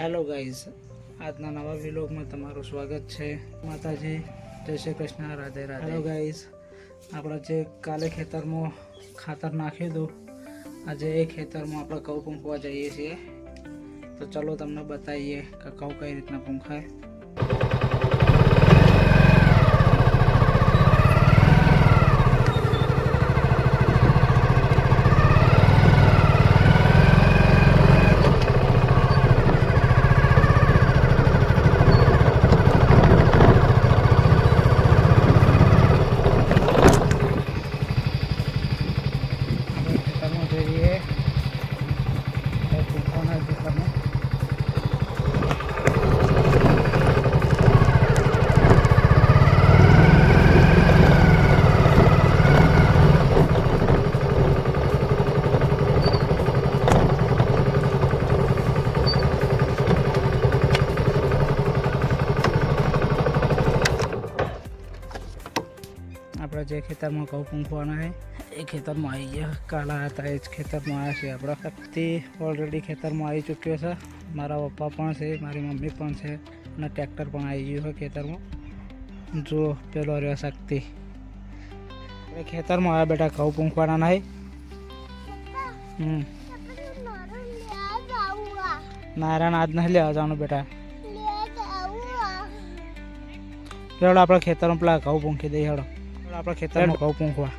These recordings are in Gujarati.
હેલો ગાઈઝ આજના નવા વિલોગમાં તમારું સ્વાગત છે. માતાજી જય શ્રી કૃષ્ણ રાધે રાધે. હેલો ગાઈઝ આપણે જે કાલે ખેતરમાં ખાતર નાખ્યું હતું આજે એ ખેતરમાં આપણે ઘઉં પૂંખવા જઈએ છીએ. તો ચલો તમને બતાવીએ કે ઘઉં કઈ રીતના પૂંખાય આપણે ખેતરમાં જઈએ ઘઉં પૂંખવાના ખેતરમાં આપણે જે ખેતરમાં ઘઉં પૂંખવાના છે એ ખેતરમાં આવી ગયા. કાલા હતા એ જ ખેતરમાં આવ્યા છે આપણા. શક્તિ ઓલરેડી ખેતરમાં આવી ચૂક્યો છે. મારા પપ્પા પણ છે મારી મમ્મી પણ છે અને ટ્રેક્ટર પણ આવી ગયું છે ખેતરમાં. જો પેલો રહ્યો શક્તિ. એ ખેતરમાં આવ્યા બેટા ઘઉં પૂંખવાના નહીં હમ. નારાયણ આજ નહીં લેવા જવાનું બેટા. હેડો આપણે ખેતરમાં પેલા ઘઉં પૂંખી દઈએ હેડો હેડો. આપણે ખેતરમાં ઘઉં પૂંખવા.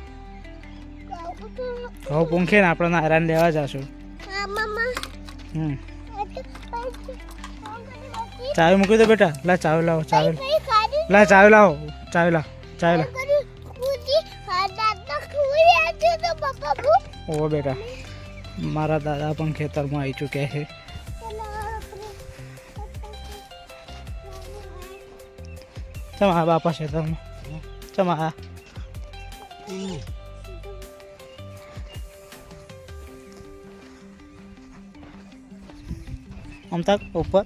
ઘઉં પૂંખીને આપણે નારાયણ લેવા જશું. હમ. ચાવી મૂકી દો બેટા. લા ચાવી લાવો ચાવી લા ચાવી લાવો. ચાવી લાવો ચાવી લાવો. ઓ બેટા. મારા દાદા પણ ખેતરમાં આવી ચૂક્યા છે. તમારા બાપા ખેતરમાં? ચમા આમ તક ઉપર.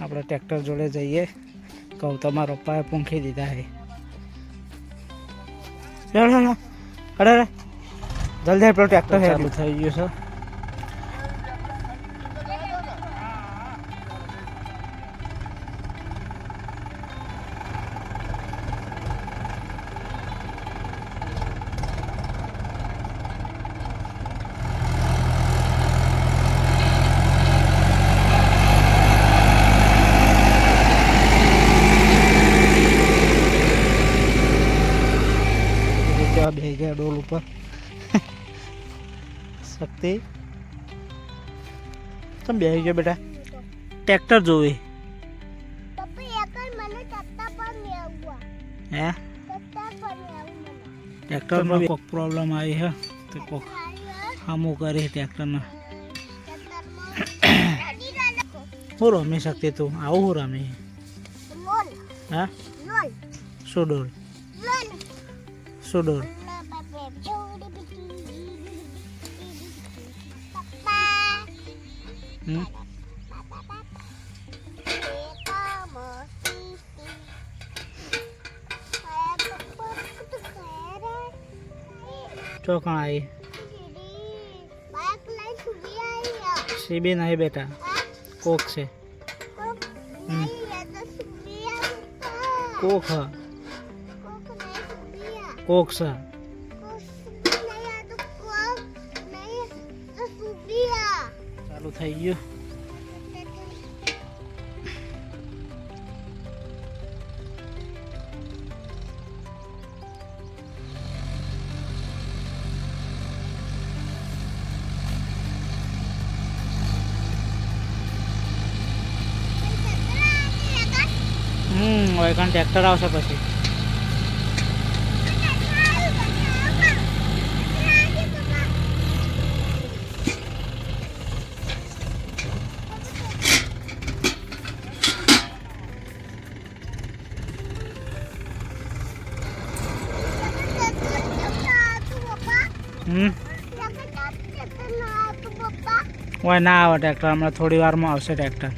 આપણે ટ્રેક્ટર જોડે જઈએ. કહું તમારો પપ્પાએ પૂંખી દીધા લે અરે અરે. જલ્દી પેલો ટ્રેક્ટર ચાલુ થઈ ગયું છે. કેવા બે ગયા ડોલ ઉપર. શક્તિ. તમે બે ગયો બેટા? ટ્રેક્ટર જોવે. હે? ટ્રેક્ટરમાં કોક પ્રોબ્લેમ આવી હે? તો કોક હામું કરી ટ્રેક્ટરને. હું રમી શકતી તું? આવું હું રમી? હા? શું ડોલ? શું ડોલ? ચોકણ આવી? સીબી નહીં બેટા કોક છે. કોક કોક છે. થઈ ગયું હમ હવે કાં ટ્રેક્ટર આવશે પછી હમ? ઓય ના આવે ટ્રેક્ટર હમણાં થોડી વારમાં આવશે ટ્રેક્ટર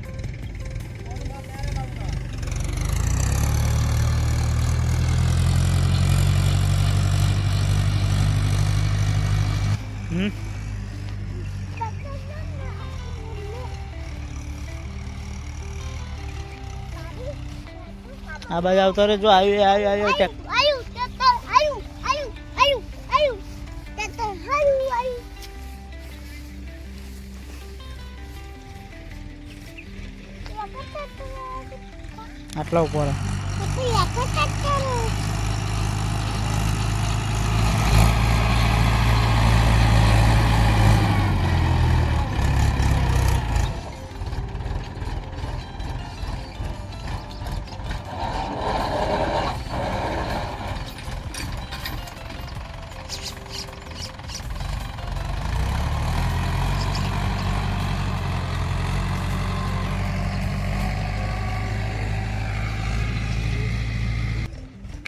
આ બાજુ આવતો રે જો આવી આવી આવી આટલા ઉપર.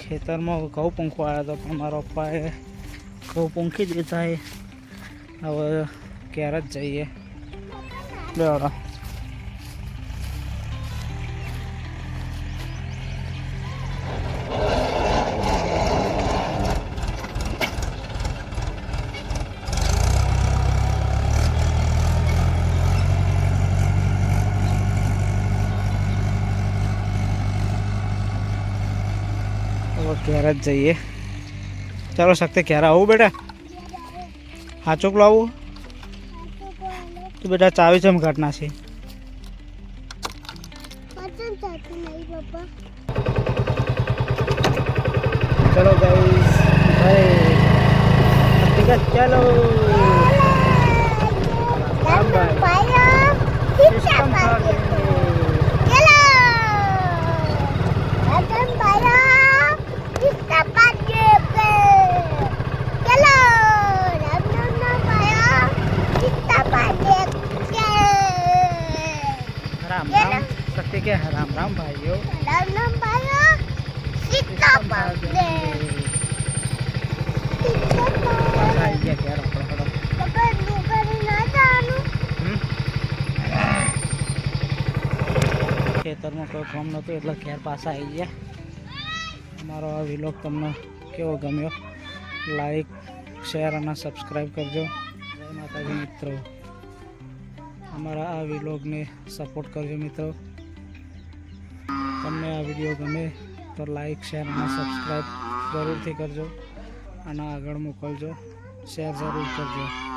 ખેતરમાં ઘઉં પંખો આવ્યો હતો પણ મારા પપ્પાએ ઘઉં પંખી દીધા હવે ક્યારે જ જઈએ. લેવડો હવે ક્યારે જ જઈએ. ચાલો શક્તિ ક્યારે આવું બેટા. હા ચોકલો આવું. તું બેટા ચાવી ચમ ઘટના છે. ચલો ગાઈસ ચાલો. રામ રામ રામ. સત્ય કે રામ રામ ભાઈઓ. સિસ્ટમ ફાગે. પાછા આવી ગયા ક્યારે આપણે હડો. હમ? ખેતરમાં કોઈ કામ નહોતું એટલે ઘેર પાછા આવી ગયા. અમારો આ વિલોગ તમને કેવો ગમ્યો? લાઈક શેર અને સબસ્ક્રાઈબ કરજો. જય માતાજી મિત્રો. અમારા આ વિલોગને સપોર્ટ કરજો મિત્રો. તમને આ વીડિયો ગમે તો લાઈક, શેર અને સબસ્ક્રાઈબ જરૂરથી કરજો. અને આગળ મોકલજો. શેર જરૂર કરજો.